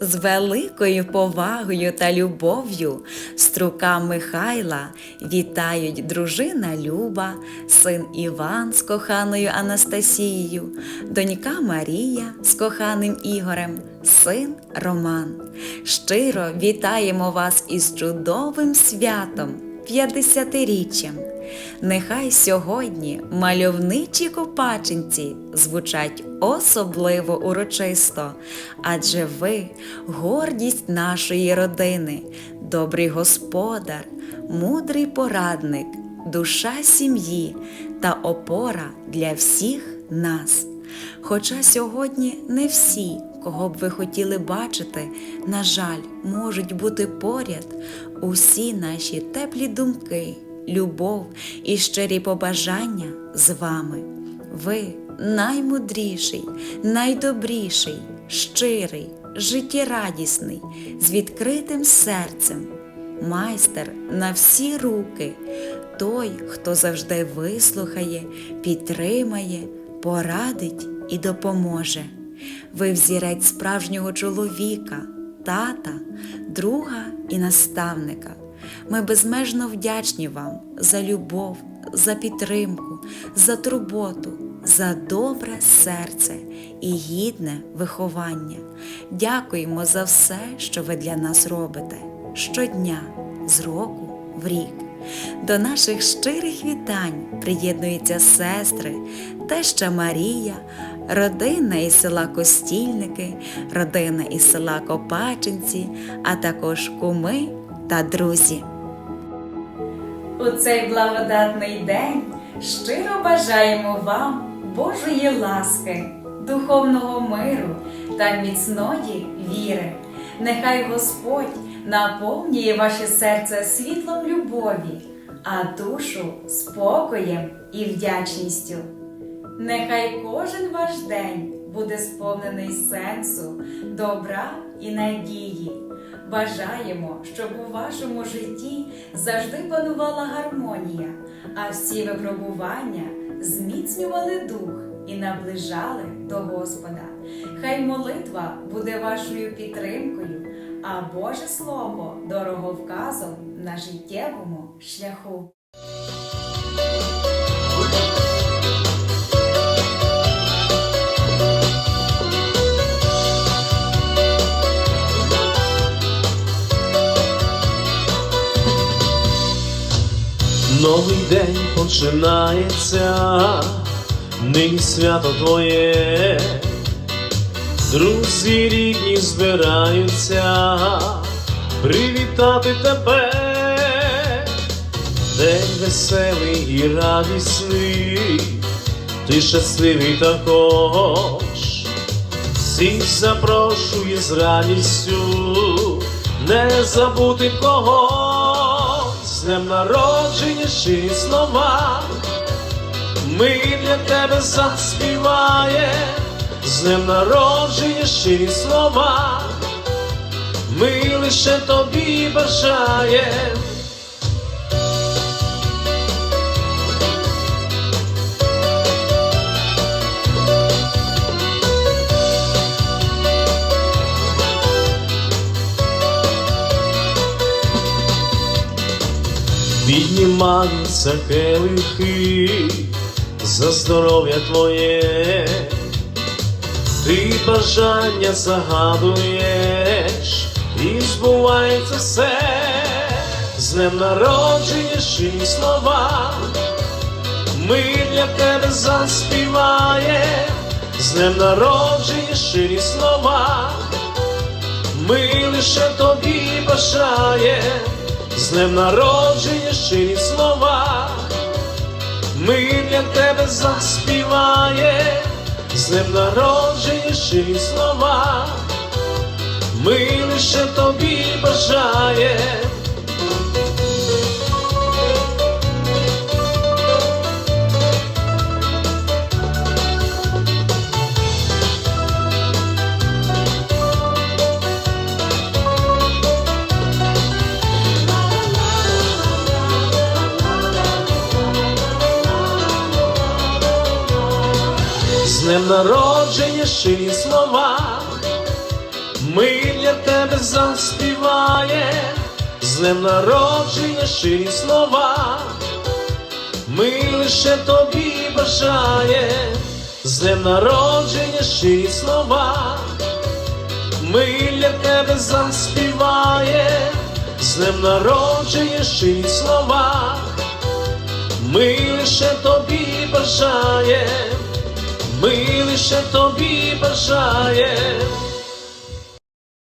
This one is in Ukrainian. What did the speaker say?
З великою повагою та любов'ю струка Михайла вітають дружина Люба, син Іван з коханою Анастасією, донька Марія з коханим Ігорем, син Роман. Щиро вітаємо вас із чудовим святом, п'ятдесятиріччям. Нехай сьогодні мальовничі копаченці звучать особливо урочисто, адже ви гордість нашої родини, добрий господар, мудрий порадник, душа сім'ї та опора для всіх нас. Хоча сьогодні не всі, кого б ви хотіли бачити, на жаль, можуть бути поряд, усі наші теплі думки, любов і щирі побажання з вами. Ви наймудріший, найдобріший, щирий, життєрадісний, з відкритим серцем, майстер на всі руки, той, хто завжди вислухає, підтримає, порадить і допоможе. Ви взірець справжнього чоловіка, тата, друга і наставника. Ми безмежно вдячні вам за любов, за підтримку, за турботу, за добре серце і гідне виховання. Дякуємо за все, що ви для нас робите щодня, з року в рік. До наших щирих вітань приєднуються сестри, теща Марія, родина із села Костільники, родина із села Копачинці, а також куми та друзі. У цей благодатний день щиро бажаємо вам Божої ласки, духовного миру та міцної віри. Нехай Господь наповнює ваше серце світлом любові, а душу спокоєм і вдячністю. Нехай кожен ваш день буде сповнений сенсу, добра і надії. Бажаємо, щоб у вашому житті завжди панувала гармонія, а всі випробування зміцнювали дух і наближали до Господа. Хай молитва буде вашою підтримкою, а Боже Слово дороговказом на життєвому шляху. Новий день починається, нині свято твоє, друзі рідні збираються привітати тебе, день веселий і радісний, ти щасливий також, всіх запрошує з радістю, не забути когось, з днем народження щирі слова, ми для тебе заспіває, з днем народження щирі слова, ми лише тобі бажаєм. Піднімаються келихи за здоров'я твоє, ти бажання загадуєш, і збувається все, з днем народження щирі слова, ми для тебе заспіває, з днем народження слова, ми лише тобі бажаєм. З днем народження щирі слова, ми для тебе заспіває, з днем народження щирі слова, ми лише тобі бажає. Днем народження щирі слова, Ми для тебе заспіваєм, з днем народження щирі слова. Ми лише тобі бажаєм, з днем народження щирі слова. Ми для тебе заспіваєм, з днем народження щирі слова. Ми лише тобі бажаєм, ми лише тобі бажаєм.